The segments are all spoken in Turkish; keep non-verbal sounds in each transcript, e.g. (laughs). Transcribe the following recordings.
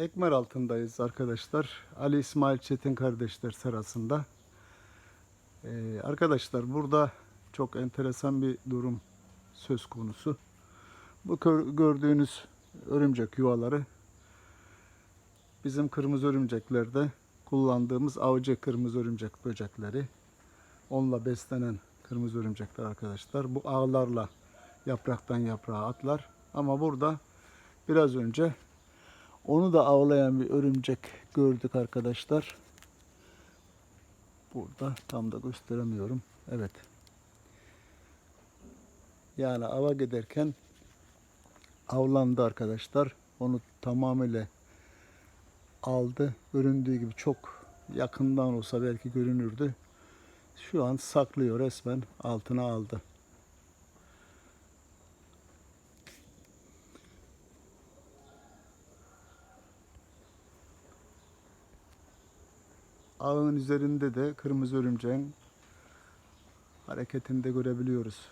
Ekmer altındayız arkadaşlar. Ali İsmail Çetin kardeşler serasında. Ee, arkadaşlar burada çok enteresan bir durum söz konusu. Bu gördüğünüz örümcek yuvaları bizim kırmızı örümceklerde kullandığımız avcı kırmızı örümcek böcekleri. Onunla beslenen kırmızı örümcekler arkadaşlar. Bu ağlarla yapraktan yaprağa atlar. Ama burada biraz önce onu da avlayan bir örümcek gördük arkadaşlar. Burada tam da gösteremiyorum. Evet. Yani ava giderken avlandı arkadaşlar. Onu tamamıyla aldı. Göründüğü gibi çok yakından olsa belki görünürdü. Şu an saklıyor resmen altına aldı. Ağın üzerinde de kırmızı örümceğin hareketini de görebiliyoruz.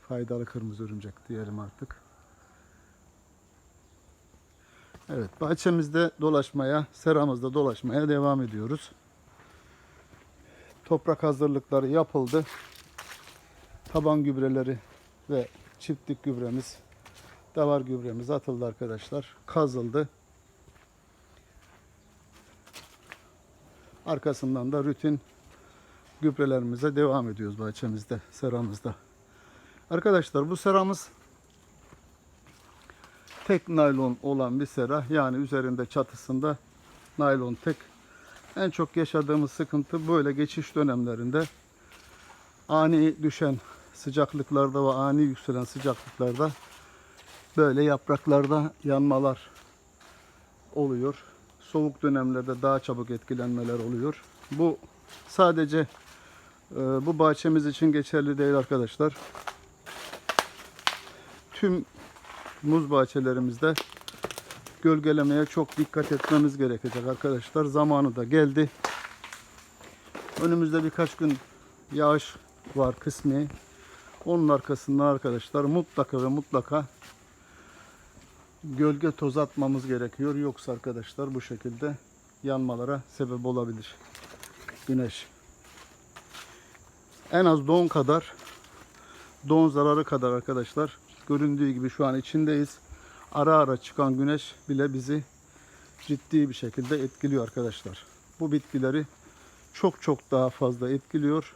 Faydalı kırmızı örümcek diyelim artık. Evet, bahçemizde dolaşmaya, seramızda dolaşmaya devam ediyoruz. Toprak hazırlıkları yapıldı. Taban gübreleri ve çiftlik gübremiz, davar gübremiz atıldı arkadaşlar. Kazıldı. Arkasından da rutin gübrelerimize devam ediyoruz bahçemizde, seramızda. Arkadaşlar bu seramız tek naylon olan bir sera. Yani üzerinde çatısında naylon tek. En çok yaşadığımız sıkıntı böyle geçiş dönemlerinde ani düşen sıcaklıklarda ve ani yükselen sıcaklıklarda böyle yapraklarda yanmalar oluyor. Soğuk dönemlerde daha çabuk etkilenmeler oluyor. Bu sadece e, bu bahçemiz için geçerli değil arkadaşlar. Tüm muz bahçelerimizde gölgelemeye çok dikkat etmemiz gerekecek arkadaşlar. Zamanı da geldi. Önümüzde birkaç gün yağış var kısmi. Onun arkasından arkadaşlar mutlaka ve mutlaka gölge toz atmamız gerekiyor. Yoksa arkadaşlar bu şekilde yanmalara sebep olabilir. Güneş. En az don kadar don zararı kadar arkadaşlar göründüğü gibi şu an içindeyiz. Ara ara çıkan güneş bile bizi ciddi bir şekilde etkiliyor arkadaşlar. Bu bitkileri çok çok daha fazla etkiliyor.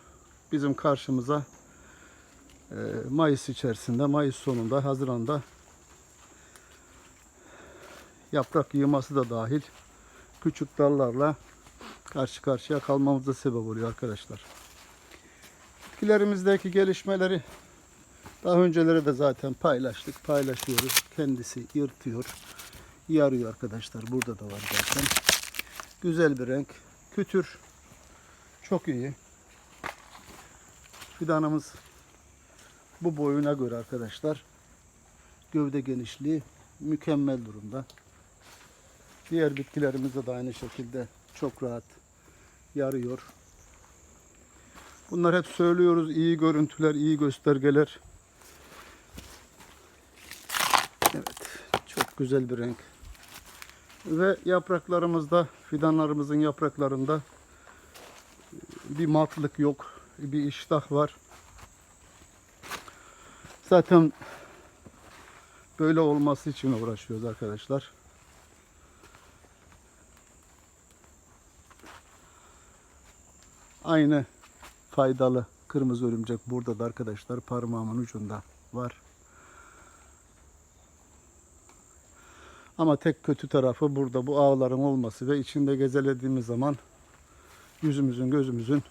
Bizim karşımıza e, Mayıs içerisinde, Mayıs sonunda, Haziran'da yaprak yığması da dahil küçük dallarla karşı karşıya kalmamıza sebep oluyor arkadaşlar. Bitkilerimizdeki gelişmeleri daha önceleri de zaten paylaştık, paylaşıyoruz. Kendisi yırtıyor, yarıyor arkadaşlar. Burada da var zaten. Güzel bir renk. Kütür çok iyi. Fidanımız bu boyuna göre arkadaşlar gövde genişliği mükemmel durumda. Diğer bitkilerimizde de aynı şekilde çok rahat yarıyor. Bunlar hep söylüyoruz. iyi görüntüler, iyi göstergeler. Evet, çok güzel bir renk. Ve yapraklarımızda, fidanlarımızın yapraklarında bir matlık yok, bir iştah var. Zaten böyle olması için uğraşıyoruz arkadaşlar. Aynı faydalı kırmızı örümcek burada da arkadaşlar parmağımın ucunda var. Ama tek kötü tarafı burada bu ağların olması ve içinde gezelediğimiz zaman yüzümüzün gözümüzün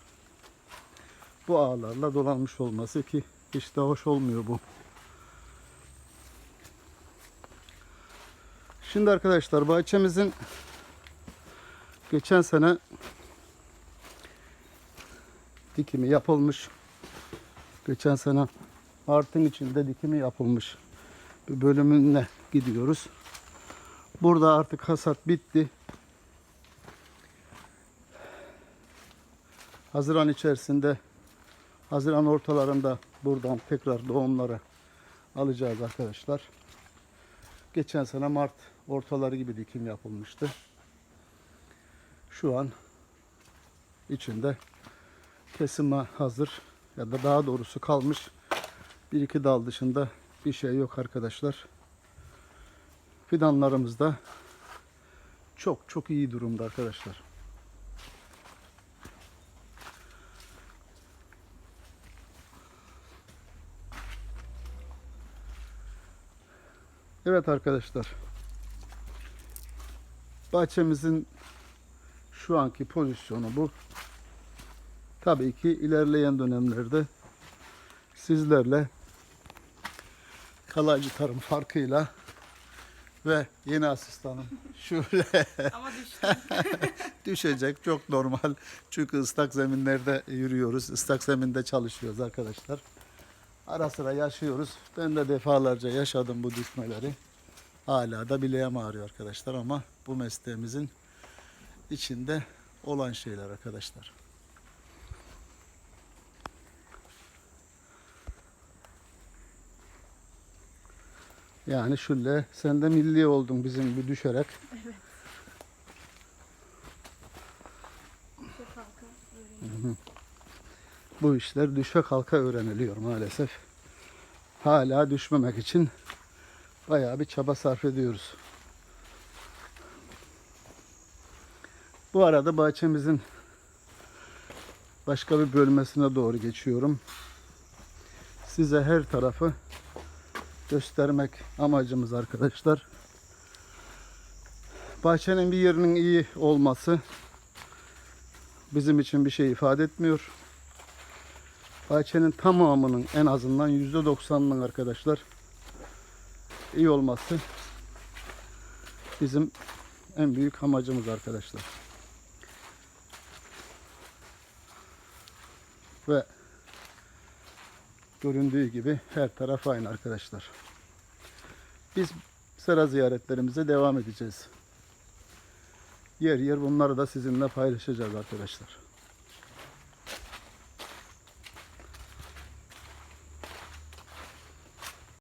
bu ağlarla dolanmış olması ki hiç de hoş olmuyor bu. Şimdi arkadaşlar bahçemizin geçen sene dikimi yapılmış. Geçen sene Mart'ın içinde dikimi yapılmış bir bölümüne gidiyoruz. Burada artık hasat bitti. Haziran içerisinde Haziran ortalarında buradan tekrar doğumları alacağız arkadaşlar. geçen sene Mart ortaları gibi dikim yapılmıştı. Şu an içinde kesime hazır ya da daha doğrusu kalmış bir iki dal dışında bir şey yok arkadaşlar. Fidanlarımız da çok çok iyi durumda arkadaşlar. Evet arkadaşlar. Bahçemizin şu anki pozisyonu bu. Tabii ki ilerleyen dönemlerde sizlerle kalaycı tarım farkıyla ve yeni asistanım şöyle (laughs) Ama (laughs) düşecek çok normal. Çünkü ıslak zeminlerde yürüyoruz. ıslak zeminde çalışıyoruz arkadaşlar. Ara sıra yaşıyoruz. Ben de defalarca yaşadım bu düşmeleri. Hala da bileğim ağrıyor arkadaşlar ama bu mesleğimizin içinde olan şeyler arkadaşlar. Yani şöyle sen de milli oldun bizim gibi düşerek. Öğreniyorum. Bu işler düşe kalka öğreniliyor maalesef. Hala düşmemek için bayağı bir çaba sarf ediyoruz. Bu arada bahçemizin başka bir bölmesine doğru geçiyorum. Size her tarafı göstermek amacımız arkadaşlar. Bahçenin bir yerinin iyi olması bizim için bir şey ifade etmiyor. Bahçenin tamamının en azından %90'ının arkadaşlar iyi olması bizim en büyük amacımız arkadaşlar. Ve göründüğü gibi her taraf aynı arkadaşlar. Biz sera ziyaretlerimize devam edeceğiz. Yer yer bunları da sizinle paylaşacağız arkadaşlar.